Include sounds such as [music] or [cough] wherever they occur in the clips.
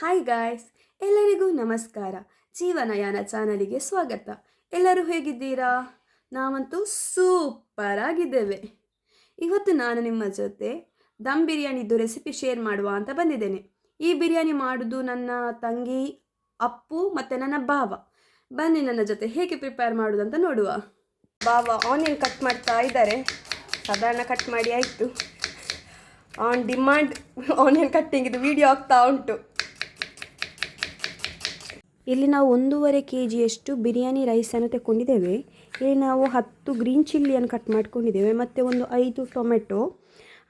Hi guys ಎಲ್ಲರಿಗೂ ನಮಸ್ಕಾರ. ಜೀವನಯಾನ ಚಾನಲಿಗೆ ಸ್ವಾಗತ. ಎಲ್ಲರೂ ಹೇಗಿದ್ದೀರಾ? ನಾವಂತೂ ಸೂಪರ್ ಆಗಿದ್ದೇವೆ. ಇವತ್ತು ನಾನು ನಿಮ್ಮ ಜೊತೆ ದಮ್ ಬಿರಿಯಾನಿದು ರೆಸಿಪಿ ಶೇರ್ ಮಾಡುವ ಅಂತ ಬಂದಿದ್ದೇನೆ. ಈ ಬಿರಿಯಾನಿ ಮಾಡೋದು ನನ್ನ ತಂಗಿ, ಅಪ್ಪು ಮತ್ತು ನನ್ನ ಬಾವ ಬನ್ನಿ ನನ್ನ ಜೊತೆ ಹೇಗೆ ಪ್ರಿಪೇರ್ ಮಾಡೋದು ಅಂತ ನೋಡುವ. ಬಾವ ಆನಿಯನ್ ಕಟ್ ಮಾಡ್ತಾ ಇದ್ದಾರೆ. ಸಾಧಾರಣ ಕಟ್ ಮಾಡಿ ಆಯಿತು. ಆನ್ ಡಿಮ್ಯಾಂಡ್ ಆನಿಯನ್ ಕಟ್ಟಿಂಗ್ ಇದು ವಿಡಿಯೋ ಆಗ್ತಾ ಉಂಟು. ಇಲ್ಲಿ ನಾವು ಒಂದೂವರೆ ಕೆ ಜಿಯಷ್ಟು ಬಿರಿಯಾನಿ ರೈಸನ್ನು ತೆಕ್ಕೊಂಡಿದ್ದೇವೆ. ಇಲ್ಲಿ ನಾವು ಹತ್ತು ಗ್ರೀನ್ ಚಿಲ್ಲಿಯನ್ನು ಕಟ್ ಮಾಡ್ಕೊಂಡಿದ್ದೇವೆ. ಮತ್ತು ಒಂದು ಐದು ಟೊಮೆಟೊ.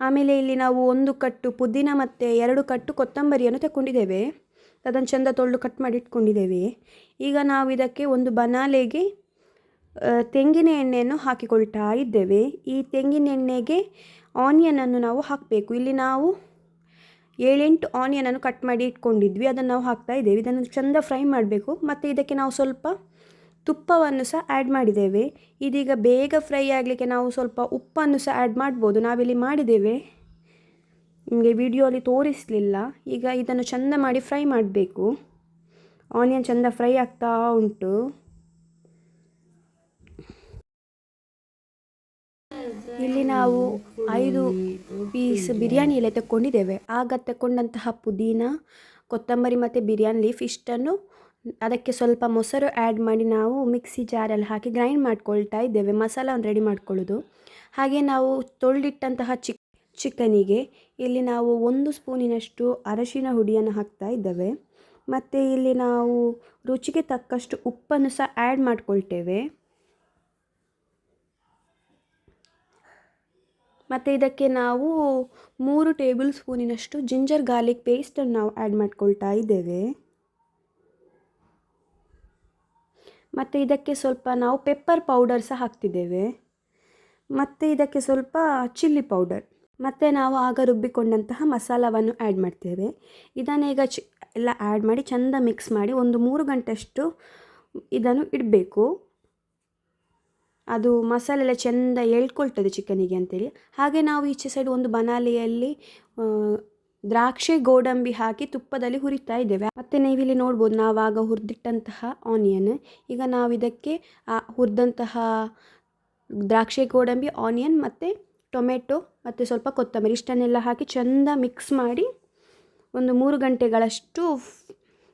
ಆಮೇಲೆ ಇಲ್ಲಿ ನಾವು ಒಂದು ಕಟ್ಟು ಪುದೀನ ಮತ್ತು ಎರಡು ಕಟ್ಟು ಕೊತ್ತಂಬರಿಯನ್ನು ತೆಕ್ಕೊಂಡಿದ್ದೇವೆ. ಅದನ್ನು ಚೆಂದ ತೊಳೆದು ಕಟ್ ಮಾಡಿ ಇಟ್ಕೊಂಡಿದ್ದೇವೆ. ಈಗ ನಾವು ಇದಕ್ಕೆ ಒಂದು ಬನಾಲೆಗೆ ತೆಂಗಿನ ಎಣ್ಣೆಯನ್ನು ಹಾಕಿಕೊಳ್ತಾ ಇದ್ದೇವೆ. ಈ ತೆಂಗಿನ ಎಣ್ಣೆಗೆ ಆನಿಯನನ್ನು ನಾವು ಹಾಕಬೇಕು. ಇಲ್ಲಿ ನಾವು ಏಳೆಂಟು ಆನಿಯನನ್ನು ಕಟ್ ಮಾಡಿ ಇಟ್ಕೊಂಡಿದ್ವಿ. ಅದನ್ನು ನಾವು ಹಾಕ್ತಾ ಇದ್ದೇವೆ. ಇದನ್ನು ಚೆಂದ ಫ್ರೈ ಮಾಡಬೇಕು. ಮತ್ತು ಇದಕ್ಕೆ ನಾವು ಸ್ವಲ್ಪ ತುಪ್ಪವನ್ನು ಸಹ ಆ್ಯಡ್ ಮಾಡಿದ್ದೇವೆ. ಇದೀಗ ಬೇಗ ಫ್ರೈ ಆಗಲಿಕ್ಕೆ ನಾವು ಸ್ವಲ್ಪ ಉಪ್ಪನ್ನು ಸಹ ಆ್ಯಡ್ ಮಾಡ್ಬೋದು. ನಾವಿಲ್ಲಿ ಮಾಡಿದ್ದೇವೆ. ನಿಮಗೆ ವಿಡಿಯೋಲಿ ತೋರಿಸಲಿಲ್ಲ. ಈಗ ಇದನ್ನು ಚೆಂದ ಮಾಡಿ ಫ್ರೈ ಮಾಡಬೇಕು. ಆನಿಯನ್ ಚೆಂದ ಫ್ರೈ ಆಗ್ತಾ ಉಂಟು. ಇಲ್ಲಿ ನಾವು ಐದು ಪೀಸ್ ಬಿರಿಯಾನಿ ಎಲೆ ತಕ್ಕೊಂಡಿದ್ದೇವೆ. ಆಗ ತಗೊಂಡಂತಹ ಪುದೀನ, ಕೊತ್ತಂಬರಿ ಮತ್ತು ಬಿರಿಯಾನಿ ಲೀಫ್ ಇಷ್ಟನ್ನು ಅದಕ್ಕೆ ಸ್ವಲ್ಪ ಮೊಸರು ಆ್ಯಡ್ ಮಾಡಿ ನಾವು ಮಿಕ್ಸಿ ಜಾರಲ್ಲಿ ಹಾಕಿ ಗ್ರೈಂಡ್ ಮಾಡ್ಕೊಳ್ತಾ ಇದ್ದೇವೆ. ಮಸಾಲವನ್ನು ರೆಡಿ ಮಾಡ್ಕೊಳ್ಳೋದು. ಹಾಗೆ ನಾವು ತೊಳೆದಿಟ್ಟಂತಹ ಚಿಕ್, ಚಿಕನಿಗೆ ಇಲ್ಲಿ ನಾವು ಒಂದು ಸ್ಪೂನಿನಷ್ಟು ಅರಶಿನ ಹುಡಿಯನ್ನು ಹಾಕ್ತಾ ಇದ್ದೇವೆ. ಮತ್ತು ಇಲ್ಲಿ ನಾವು ರುಚಿಗೆ ತಕ್ಕಷ್ಟು ಉಪ್ಪನ್ನು ಸಹ ಆ್ಯಡ್ ಮಾಡ್ಕೊಳ್ತೇವೆ. ಮತ್ತು ಇದಕ್ಕೆ ನಾವು ಮೂರು ಟೇಬಲ್ ಸ್ಪೂನಿನಷ್ಟು ಜಿಂಜರ್ ಗಾರ್ಲಿಕ್ ಪೇಸ್ಟನ್ನು ನಾವು ಆ್ಯಡ್ ಮಾಡ್ಕೊಳ್ತಾ ಇದ್ದೇವೆ. ಮತ್ತು ಇದಕ್ಕೆ ಸ್ವಲ್ಪ ನಾವು ಪೆಪ್ಪರ್ ಪೌಡರ್ ಸಹ ಹಾಕ್ತಿದ್ದೇವೆ. ಮತ್ತು ಇದಕ್ಕೆ ಸ್ವಲ್ಪ ಚಿಲ್ಲಿ ಪೌಡರ್. ಮತ್ತು ನಾವು ಆಗ ರುಬ್ಬಿಕೊಂಡಂತಹ ಮಸಾಲವನ್ನು ಆ್ಯಡ್ ಮಾಡ್ತೇವೆ. ಇದನ್ನು ಈಗ ಚಿ ಎಲ್ಲ ಆ್ಯಡ್ ಮಾಡಿ ಚೆಂದ ಮಿಕ್ಸ್ ಮಾಡಿ ಒಂದು ಮೂರು ಗಂಟೆಯಷ್ಟು ಇದನ್ನು ಇಡಬೇಕು. ಅದು ಮಸಾಲೆ ಎಲ್ಲ ಚೆಂದ ಎಳ್ಕೊಳ್ತದೆ ಚಿಕನಿಗೆ ಅಂತೇಳಿ. ಹಾಗೆ ನಾವು ಈಚೆ ಸೈಡ್ ಒಂದು ಬನಾಲಿಯಲ್ಲಿ ದ್ರಾಕ್ಷಿ, ಗೋಡಂಬಿ ಹಾಕಿ ತುಪ್ಪದಲ್ಲಿ ಹುರಿತಾ ಇದ್ದೇವೆ. ಮತ್ತು ನೀವಿಲ್ಲಿ ನೋಡ್ಬೋದು ನಾವಾಗ ಹುರಿದಿಟ್ಟಂತಹ ಆನಿಯನ್ ಈಗ ನಾವು ಇದಕ್ಕೆ, ಆ, ಹುರಿದಂತಹ ದ್ರಾಕ್ಷಿ, ಗೋಡಂಬಿ ಆನಿಯನ್ ಮತ್ತು ಟೊಮೆಟೊ ಮತ್ತು ಸ್ವಲ್ಪ ಕೊತ್ತಂಬರಿ ಇಷ್ಟನ್ನೆಲ್ಲ ಹಾಕಿ ಚೆಂದ ಮಿಕ್ಸ್ ಮಾಡಿ ಒಂದು ಮೂರು ಗಂಟೆಗಳಷ್ಟು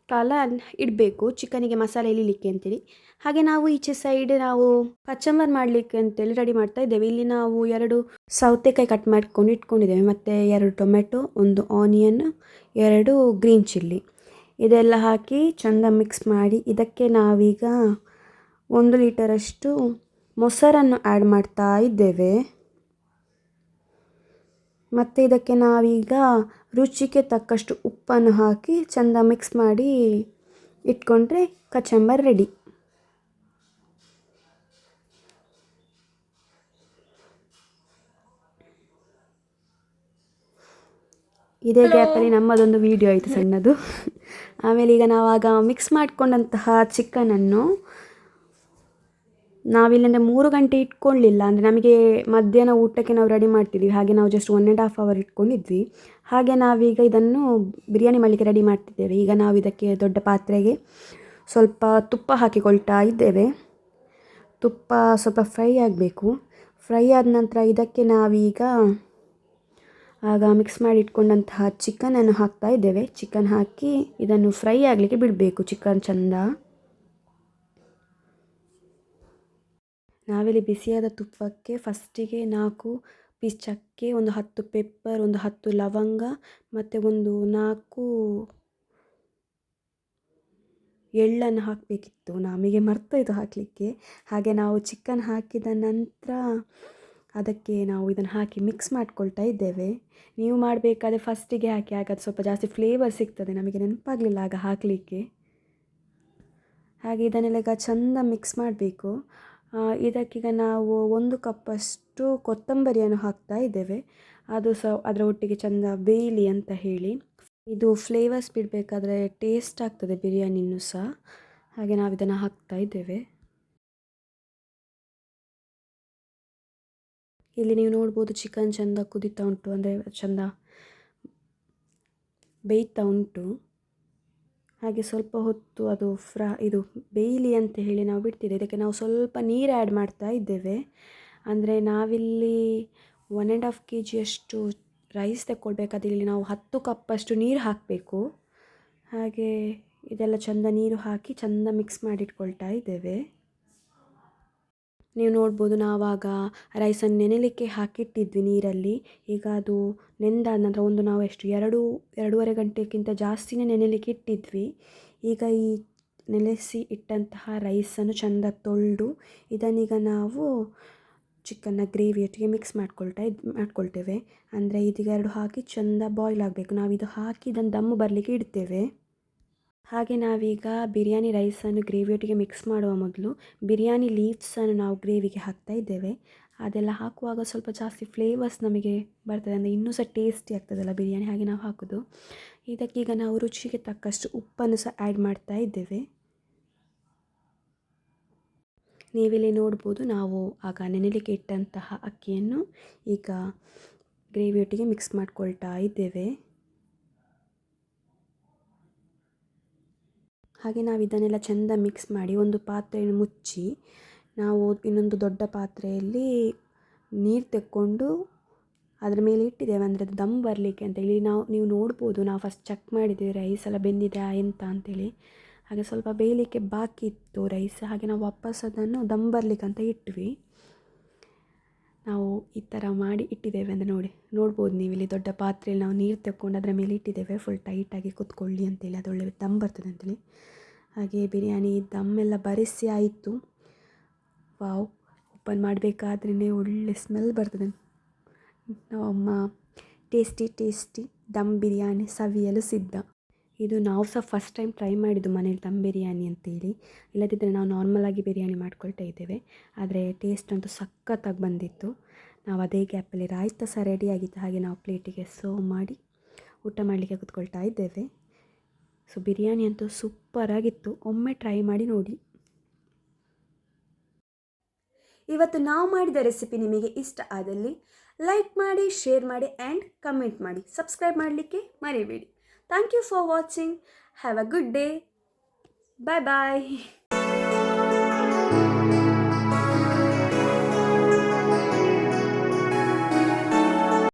ಕಾಲ ಇಡಬೇಕು, ಚಿಕನಿಗೆ ಮಸಾಲೆ ಇಳಿಲಿಕ್ಕೆ ಅಂತೇಳಿ. ಹಾಗೆ ನಾವು ಈಚೆ ಸೈಡ್ ನಾವು ಕಚಂಬರ್ ಮಾಡಲಿಕ್ಕೆ ಅಂತೇಳಿ ರೆಡಿ ಮಾಡ್ತಾ ಇದ್ದೇವೆ. ಇಲ್ಲಿ ನಾವು ಎರಡು ಸೌತೆಕಾಯಿ ಕಟ್ ಮಾಡ್ಕೊಂಡು ಇಟ್ಕೊಂಡಿದ್ದೇವೆ. ಮತ್ತು ಎರಡು ಟೊಮೆಟೊ, ಒಂದು ಆನಿಯನ್ ಎರಡು ಗ್ರೀನ್ ಚಿಲ್ಲಿ ಇದೆಲ್ಲ ಹಾಕಿ ಚೆಂದ ಮಿಕ್ಸ್ ಮಾಡಿ ಇದಕ್ಕೆ ನಾವೀಗ ಒಂದು ಲೀಟರಷ್ಟು ಮೊಸರನ್ನು ಆ್ಯಡ್ ಮಾಡ್ತಾ ಇದ್ದೇವೆ. ಮತ್ತು ಇದಕ್ಕೆ ನಾವೀಗ ರುಚಿಗೆ ತಕ್ಕಷ್ಟು ಉಪ್ಪನ್ನು ಹಾಕಿ ಚೆಂದ ಮಿಕ್ಸ್ ಮಾಡಿ ಇಟ್ಕೊಂಡ್ರೆ ಕಚಂಬರ್ ರೆಡಿ ಇದೇ ಗ್ಯಾಪಲ್ಲಿ ನಮ್ಮದೊಂದು ವಿಡಿಯೋ ಆಯಿತು ಸಣ್ಣದು. ಆಮೇಲೆ ಈಗ ನಾವಾಗ ಮಿಕ್ಸ್ ಮಾಡಿಕೊಂಡಂತಹ ಚಿಕನನ್ನು ನಾವಿಲ್ಲಿಂದ ಮೂರು ಗಂಟೆ ಇಟ್ಕೊಳ್ಳಿಲ್ಲ. ಅಂದರೆ ನಮಗೆ ಮಧ್ಯಾಹ್ನ ಊಟಕ್ಕೆ ನಾವು ರೆಡಿ ಮಾಡ್ತಿದ್ವಿ. ಹಾಗೆ ನಾವು just one and half hour ಇಟ್ಕೊಂಡಿದ್ವಿ. ಹಾಗೆ ನಾವೀಗ ಇದನ್ನು ಬಿರಿಯಾನಿ ಮಾಡಲಿಕ್ಕೆ ರೆಡಿ ಮಾಡ್ತಿದ್ದೇವೆ. ಈಗ ನಾವು ಇದಕ್ಕೆ ದೊಡ್ಡ ಪಾತ್ರೆಗೆ ಸ್ವಲ್ಪ ತುಪ್ಪ ಹಾಕಿಕೊಳ್ತಾ ಇದ್ದೇವೆ. ತುಪ್ಪ ಸ್ವಲ್ಪ ಫ್ರೈ ಆಗಬೇಕು. ಫ್ರೈ ಆದ ನಂತರ ಇದಕ್ಕೆ ನಾವೀಗ ಆಗ ಮಿಕ್ಸ್ ಮಾಡಿ ಇಟ್ಕೊಂಡಂತಹ ಚಿಕನನ್ನು ಹಾಕ್ತಾ ಇದ್ದೇವೆ. ಚಿಕನ್ ಹಾಕಿ ಇದನ್ನು ಫ್ರೈ ಆಗಲಿಕ್ಕೆ ಬಿಡಬೇಕು. ಚಿಕನ್ ಚಂದ. ನಾವಿಲ್ಲಿ ಬಿಸಿಯಾದ ತುಪ್ಪಕ್ಕೆ ಫಸ್ಟಿಗೆ ನಾಲ್ಕು ಪೀಸ್ ಚಕ್ಕೆ, ಒಂದು ಹತ್ತು ಪೆಪ್ಪರ್ ಒಂದು ಹತ್ತು ಲವಂಗ, ಮತ್ತು ಒಂದು ನಾಲ್ಕು ಎಳ್ಳನ್ನು ಹಾಕಬೇಕಿತ್ತು. ನಮಗೆ ಮರ್ತೋಯ್ತು ಹಾಕಲಿಕ್ಕೆ. ಹಾಗೆ ನಾವು ಚಿಕನ್ ಹಾಕಿದ ನಂತರ ಅದಕ್ಕೆ ನಾವು ಇದನ್ನು ಹಾಕಿ ಮಿಕ್ಸ್ ಮಾಡ್ಕೊಳ್ತಾ ಇದ್ದೇವೆ. ನೀವು ಮಾಡಬೇಕಾದ್ರೆ ಫಸ್ಟಿಗೆ ಹಾಕಿ ಹಾಕಿ ಅದು ಸ್ವಲ್ಪ ಜಾಸ್ತಿ ಫ್ಲೇವರ್ ಸಿಗ್ತದೆ. ನಮಗೆ ನೆನಪಾಗಲಿಲ್ಲ ಆಗ ಹಾಕಲಿಕ್ಕೆ. ಹಾಗೆ ಇದನ್ನೆಲ್ಲ ಈಗ ಚೆಂದ ಮಿಕ್ಸ್ ಮಾಡಬೇಕು. ಇದಕ್ಕೀಗ ನಾವು ಒಂದು ಕಪ್ಪಷ್ಟು ಕೊತ್ತಂಬರಿಯನ್ನು ಹಾಕ್ತಾ ಇದ್ದೇವೆ. ಅದು ಸಹ ಅದರ ಒಟ್ಟಿಗೆ ಚೆಂದ ಬೇಯಲಿ ಅಂತ ಹೇಳಿ. ಇದು ಫ್ಲೇವರ್ಸ್ ಬಿಡಬೇಕಾದ್ರೆ ಟೇಸ್ಟ್ ಆಗ್ತದೆ ಬಿರಿಯಾನಿನೂ ಸಹ. ಹಾಗೆ ನಾವು ಇದನ್ನು ಹಾಕ್ತಾ ಇದ್ದೇವೆ. ಇಲ್ಲಿ ನೀವು ನೋಡ್ಬೋದು ಚಿಕನ್ ಚೆಂದ ಕುದೀತಾ ಉಂಟು, ಅಂದರೆ ಚೆಂದ ಬೇಯ್ತಾ ಉಂಟು. ಹಾಗೆ ಸ್ವಲ್ಪ ಹೊತ್ತು ಅದು ಫ್ರಾ, ಇದು ಬೇಯಲಿ ಅಂತ ಹೇಳಿ ನಾವು ಬಿಡ್ತಿದ್ದೆ ಇದಕ್ಕೆ ನಾವು ಸ್ವಲ್ಪ ನೀರು ಆ್ಯಡ್ ಮಾಡ್ತಾ ಇದ್ದೇವೆ. ಅಂದರೆ ನಾವಿಲ್ಲಿ ಒನ್ ಆ್ಯಂಡ್ ಹಾಫ್ ಕೆ ಜಿಯಷ್ಟು ರೈಸ್ ತಗೊಳ್ಬೇಕಾದ್ರೆ ಇಲ್ಲಿ ನಾವು ಹತ್ತು ಕಪ್ಪಷ್ಟು ನೀರು ಹಾಕಬೇಕು. ಹಾಗೆ ಇದೆಲ್ಲ ಚೆಂದ ನೀರು ಹಾಕಿ ಚೆಂದ ಮಿಕ್ಸ್ ಮಾಡಿಟ್ಕೊಳ್ತಾ ಇದ್ದೇವೆ. ನೀವು ನೋಡ್ಬೋದು ನಾವಾಗ ರೈಸನ್ನು ನೆನೆಲಿಕ್ಕೆ ಹಾಕಿಟ್ಟಿದ್ವಿ ನೀರಲ್ಲಿ. ಈಗ ಅದು ನೆಂದಾದ ನಂತರ ಒಂದು ನಾವು ಎಷ್ಟು, ಎರಡು, ಎರಡೂವರೆ ಗಂಟೆಗಿಂತ ಜಾಸ್ತಿನೇ ನೆನೆಲಿಕ್ಕೆ ಇಟ್ಟಿದ್ವಿ. ಈಗ ಈ ನೆನೆಸಿ ಇಟ್ಟಂತಹ ರೈಸನ್ನು ಚೆಂದ ತೊಳೆದು ಇದನ್ನೀಗ ನಾವು ಚಿಕನ್ನ ಗ್ರೇವಿಯೊಟ್ಟಿಗೆ ಮಿಕ್ಸ್ ಮಾಡ್ಕೊಳ್ತಾ ಇದು, ಮಾಡ್ಕೊಳ್ತೇವೆ. ಅಂದರೆ ಇದೀಗ ಎರಡು ಹಾಕಿ ಚೆಂದ ಬಾಯ್ಲ್ ಆಗಬೇಕು. ನಾವು ಇದು ಹಾಕಿ ಇದನ್ನು ದಮ್ಮು ಬರಲಿಕ್ಕೆ ಇಡ್ತೇವೆ. ಹಾಗೆ ನಾವೀಗ ಬಿರಿಯಾನಿ ರೈಸನ್ನು ಗ್ರೇವಿಯೊಟ್ಟಿಗೆ ಮಿಕ್ಸ್ ಮಾಡುವ ಮೊದಲು ಬಿರಿಯಾನಿ ಲೀವ್ಸನ್ನು ನಾವು ಗ್ರೇವಿಗೆ ಹಾಕ್ತಾ ಇದ್ದೇವೆ. ಅದೆಲ್ಲ ಹಾಕುವಾಗ ಸ್ವಲ್ಪ ಜಾಸ್ತಿ ಫ್ಲೇವರ್ಸ್ ನಮಗೆ ಬರ್ತದೆ. ಅಂದರೆ ಇನ್ನೂ ಸಹ ಟೇಸ್ಟಿ ಆಗ್ತದಲ್ಲ ಬಿರಿಯಾನಿ, ಹಾಗೆ ನಾವು ಹಾಕೋದು. ಇದಕ್ಕೀಗ ನಾವು ರುಚಿಗೆ ತಕ್ಕಷ್ಟು ಉಪ್ಪನ್ನು ಸಹ ಆ್ಯಡ್ ಮಾಡ್ತಾ ಇದ್ದೇವೆ. ನೀವಿಲ್ಲಿ ನೋಡ್ಬೋದು, ನಾವು ಆಗ ನೆನಲಿಕ್ಕೆ ಇಟ್ಟಂತಹ ಅಕ್ಕಿಯನ್ನು ಈಗ ಗ್ರೇವಿಯೊಟ್ಟಿಗೆ ಮಿಕ್ಸ್ ಮಾಡ್ಕೊಳ್ತಾ ಇದ್ದೇವೆ. ಹಾಗೆ ನಾವು ಇದನ್ನೆಲ್ಲ ಚೆಂದ ಮಿಕ್ಸ್ ಮಾಡಿ ಒಂದು ಪಾತ್ರೆಯನ್ನು ಮುಚ್ಚಿ, ನಾವು ಇನ್ನೊಂದು ದೊಡ್ಡ ಪಾತ್ರೆಯಲ್ಲಿ ನೀರು ತೆಕ್ಕೊಂಡು ಅದರ ಮೇಲೆ ಇಟ್ಟಿದ್ದೇವೆ. ಅಂದರೆ ಅದು ದಮ್ ಬರಲಿಕ್ಕೆ ಅಂತ ಇಲ್ಲಿ ನಾವು, ನೀವು ನೋಡ್ಬೋದು, ನಾವು ಫಸ್ಟ್ ಚೆಕ್ ಮಾಡಿದ್ದೀವಿ ರೈಸ್ ಎಲ್ಲ ಬೆಂದಿದೆಯಾ ಎಂತ ಅಂತೇಳಿ. ಹಾಗೆ ಸ್ವಲ್ಪ ಬೇಯಲಿಕ್ಕೆ ಬಾಕಿ ಇತ್ತು ರೈಸ್ ಹಾಗೆ ನಾವು ವಾಪಸ್ ಅದನ್ನು ದಮ್ ಬರಲಿಕ್ಕೆ ಅಂತ ಇಟ್ವಿ. ನಾವು ಈ ಥರ ಮಾಡಿ ಇಟ್ಟಿದ್ದೇವೆ ಅಂದರೆ ನೋಡಿ, ನೋಡ್ಬೋದು ನೀವು ಇಲ್ಲಿ ದೊಡ್ಡ ಪಾತ್ರೆಯಲ್ಲಿ ನಾವು ನೀರು ತೆಕ್ಕೊಂಡು ಅದರ ಮೇಲೆ ಇಟ್ಟಿದ್ದೇವೆ ಫುಲ್ ಟೈಟಾಗಿ ಕುತ್ಕೊಳ್ಳಿ ಅಂತೇಳಿ ಅದೊಳ್ಳೆ ದಮ್ ಬರ್ತದೆ ಅಂತೇಳಿ. ಹಾಗೆ ಬಿರಿಯಾನಿ ದಮ್ಮೆಲ್ಲ ಬರೆಸಿ ಆಯಿತು. ವಾವ್, ಓಪನ್ ಮಾಡಬೇಕಾದ್ರೇ ಒಳ್ಳೆ ಸ್ಮೆಲ್ ಬರ್ತದೆ. ನಮ್ಮಮ್ಮ ಟೇಸ್ಟಿ ಟೇಸ್ಟಿ ದಮ್ ಬಿರಿಯಾನಿ ಸವಿಯಲು ಸಿದ್ಧ. ಇದು ನಾವು ಸಹ ಫಸ್ಟ್ ಟೈಮ್ ಟ್ರೈ ಮಾಡಿದ್ದು ಮನೇಲಿ ದಮ್ ಬಿರಿಯಾನಿ ಅಂತೇಳಿ. ಇಲ್ಲದಿದ್ದರೆ ನಾವು ನಾರ್ಮಲಾಗಿ ಬಿರಿಯಾನಿ ಮಾಡ್ಕೊಳ್ತಾ ಇದ್ದೇವೆ. ಆದರೆ ಟೇಸ್ಟ್ ಅಂತೂ ಸಖತ್ತಾಗಿ ಬಂದಿತ್ತು. ನಾವು ಅದೇ ಗ್ಯಾಪಲ್ಲಿ ರಾಯ್ತ ಸಹ ರೆಡಿಯಾಗಿತ್ತು ಹಾಗೆ ನಾವು ಪ್ಲೇಟಿಗೆ ಸರ್ವ್ ಮಾಡಿ ಊಟ ಮಾಡಲಿಕ್ಕೆ ಕೂತ್ಕೊಳ್ತಾ ಇದ್ದೇವೆ. ಸೊ ಬಿರಿಯಾನಿ ಅಂತೂ ಸೂಪರಾಗಿತ್ತು ಒಮ್ಮೆ ಟ್ರೈ ಮಾಡಿ ನೋಡಿ. ಇವತ್ತು ನಾವು ಮಾಡಿದ ರೆಸಿಪಿ ನಿಮಗೆ ಇಷ್ಟ ಆದಲ್ಲಿ ಲೈಕ್ ಮಾಡಿ ಶೇರ್ ಮಾಡಿ ಆ್ಯಂಡ್ ಕಮೆಂಟ್ ಮಾಡಿ. ಸಬ್ಸ್ಕ್ರೈಬ್ ಮಾಡಲಿಕ್ಕೆ ಮರಿಬೇಡಿ. Thank you for watching. Have a good day. Bye bye. [laughs]